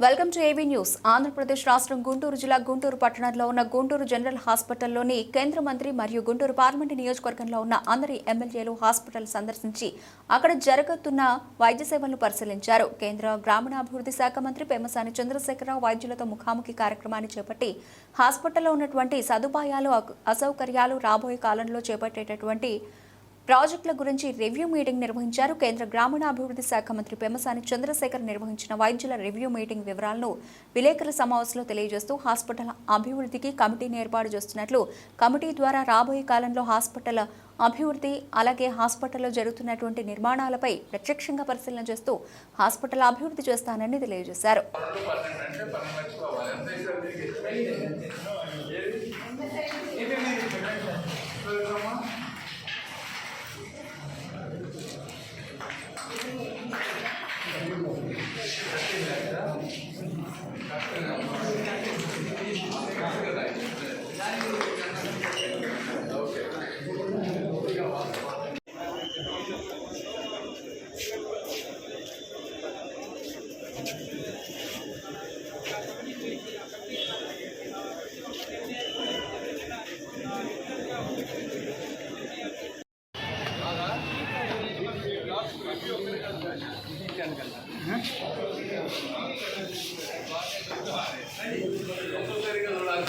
Welcome to AV news. Andhra Pradesh రాష్ట్రం గుంటూరు జిల్లా గుంటూరు పట్టణంలో ఉన్న గుంటూరు జనరల్ హాస్పిటల్లోని కేంద్ర మంత్రి మరియు గుంటూరు పార్లమెంటు నియోజకవర్గంలో ఉన్న అందరి ఎమ్మెల్యేలు హాస్పిటల్ సందర్శించి అక్కడ జరుగుతున్న వైద్య సేవలను పరిశీలించారు. కేంద్ర గ్రామీణాభివృద్ధి శాఖ మంత్రి పేమసాని చంద్రశేఖరరావు వైద్యులతో ముఖాముఖి కార్యక్రమాన్ని చేపట్టి హాస్పిటల్లో ఉన్నటువంటి సదుపాయాలు అసౌకర్యాలు రాబోయే కాలంలో చేపట్టేటటువంటి ప్రాజెక్టుల గురించి రివ్యూ మీటింగ్ నిర్వహించారు కేంద్ర గ్రామీణాభివృద్ధి శాఖ మంత్రి పెమ్మసాని చంద్రశేఖర్. నిర్వహించిన వైద్యుల రివ్యూ మీటింగ్ వివరాలను విలేకరుల సమావేశంలో తెలియజేస్తూ హాస్పిటల్ అభివృద్ధికి కమిటీని ఏర్పాటు చేస్తున్నట్లు కమిటీ ద్వారా రాబోయే కాలంలో హాస్పిటల్ అభివృద్ధి అలాగే హాస్పిటల్లో జరుగుతున్నటువంటి నిర్మాణాలపై ప్రత్యక్షంగా పరిశీలన చేస్తూ హాస్పిటల్ అభివృద్ధి చేస్తానని తెలియజేశారు. Amém. ಒಬ್ಬೊಬ್ಬರಿಗೆ ನೋಡಾಕ